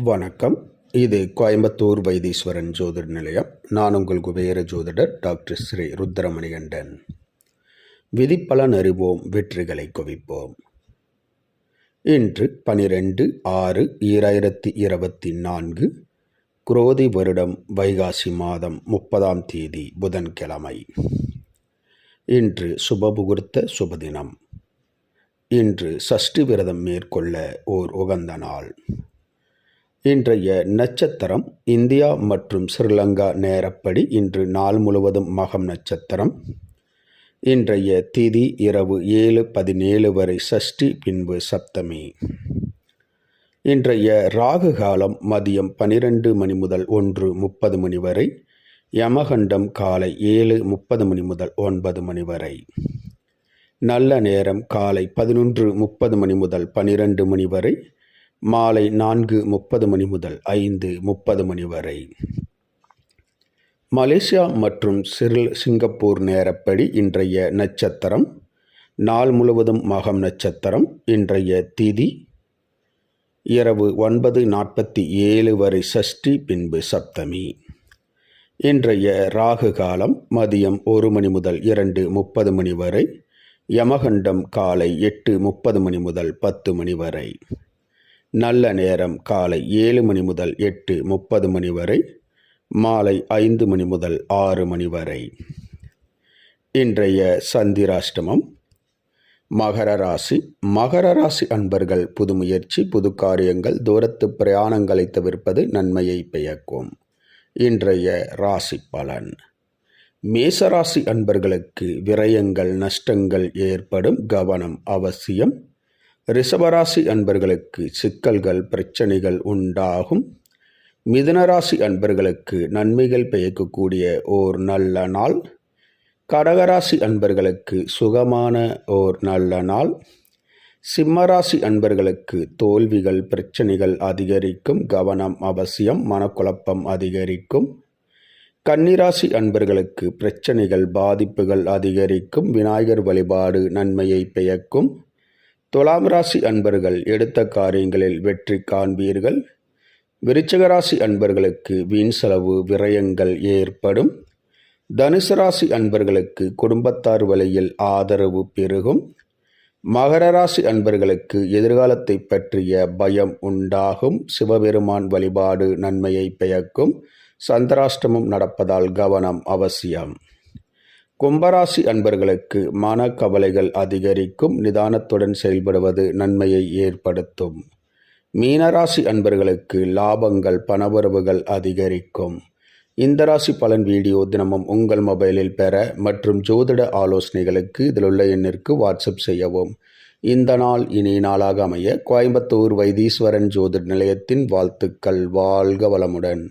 வணக்கம். இது கோயம்புத்தூர் வைத்தீஸ்வரன் ஜோதிட நிலையம். நான் உங்கள் குபேர ஜோதிடர் டாக்டர் ஸ்ரீ ருத்ரமணிகண்டன். விதிப்பலன் அறிவோம் வெற்றிகளை குவிப்போம். இன்று பனிரெண்டு ஆறு ஈராயிரத்தி இருபத்தி நான்கு குரோதி வருடம் வைகாசி மாதம் முப்பதாம் தேதி புதன்கிழமை. இன்று சுபமுகூர்த்த சுபதினம். இன்று சஷ்டி விரதம் மேற்கொள்ள ஓர் உகந்த நாள். இன்றைய நட்சத்திரம் இந்தியா மற்றும் ஸ்ரீலங்கா நேரப்படி இன்று நாள் முழுவதும் மகம் நட்சத்திரம். இன்றைய திதி இரவு ஏழு பதினேழு வரை சஷ்டி பின்பு சப்தமி. இன்றைய ராகு காலம் மதியம் பனிரெண்டு மணி முதல் ஒன்று முப்பது மணி வரை யமகண்டம் காலை ஏழு முப்பது மணி முதல் ஒன்பது மணி வரை. நல்ல நேரம் காலை பதினொன்று முப்பது மணி முதல் பனிரெண்டு மணி வரை மாலை நான்கு முப்பது மணி முதல் ஐந்து முப்பது மணி வரை. மலேசியா மற்றும் சிறில் சிங்கப்பூர் நேரப்படி இன்றைய நட்சத்திரம் நாள் முழுவதும் மகம் நட்சத்திரம் இன்றைய திதி இரவு ஒன்பது நாற்பத்தி ஏழு வரை சஷ்டி பின்பு சப்தமி. இன்றைய ராகு காலம் மதியம் ஒரு மணி முதல் இரண்டு முப்பது மணி வரை யமகண்டம் காலை எட்டு முப்பது மணி முதல் பத்து மணி வரை. நல்ல நேரம் காலை ஏழு மணி முதல் எட்டு முப்பது மணி வரை மாலை ஐந்து மணி முதல் ஆறு மணி வரை. இன்றைய சந்திராஷ்டமம். மகர ராசி. மகர ராசி அன்பர்கள் புது முயற்சி புது காரியங்கள் தூரத்து பிரயாணங்களை தவிர்ப்பது நன்மையை பெயக்கும் இன்றைய ராசி பலன். மேசராசி அன்பர்களுக்கு விரயங்கள் நஷ்டங்கள் ஏற்படும் கவனம் அவசியம். ரிஷபராசி அன்பர்களுக்கு சிக்கல்கள் பிரச்சனைகள் உண்டாகும். மிதுனராசி அன்பர்களுக்கு நன்மைகள் பெயக்கக்கூடிய ஓர் நல்ல நாள். கடகராசி அன்பர்களுக்கு சுகமான ஓர் நல்ல நாள். சிம்மராசி அன்பர்களுக்கு தோல்விகள் பிரச்சனைகள் அதிகரிக்கும் கவனம் அவசியம் மனக்குழப்பம் அதிகரிக்கும். கன்னிராசி அன்பர்களுக்கு பிரச்சனைகள் பாதிப்புகள் அதிகரிக்கும் விநாயகர் வழிபாடு நன்மையை பெயக்கும் துலாம் ராசி அன்பர்கள் எடுத்த காரியங்களில் வெற்றி காண்பீர்கள். விருச்சக ராசி அன்பர்களுக்கு வீண் செலவு விரயங்கள் ஏற்படும். தனுசு ராசி அன்பர்களுக்கு குடும்பத்தார் வழியில் ஆதரவு பெருகும். மகர ராசி அன்பர்களுக்கு எதிர்காலத்தை பற்றிய பயம் உண்டாகும். சிவபெருமான் வழிபாடு நன்மையை பெயக்கும் சந்திராஷ்டமம் நடப்பதால் கவனம் அவசியம். கும்பராசி அன்பர்களுக்கு மனக்கவலைகள் அதிகரிக்கும் நிதானத்துடன் செயல்படுவது நன்மையை ஏற்படுத்தும். மீனராசி அன்பர்களுக்கு லாபங்கள் பணவரவுகள் அதிகரிக்கும். இந்த ராசி பலன் வீடியோ தினமும் உங்கள் மொபைலில் பெற மற்றும் ஜோதிட ஆலோசனைகளுக்கு இதில் உள்ள எண்ணிற்கு வாட்ஸ்அப் செய்யவும். இந்த நாள் இனி நாளாக அமைய கோயம்புத்தூர் வைத்தீஸ்வரன் ஜோதிட நிலையத்தின் வாழ்த்துக்கள். வாழ்க வளமுடன்.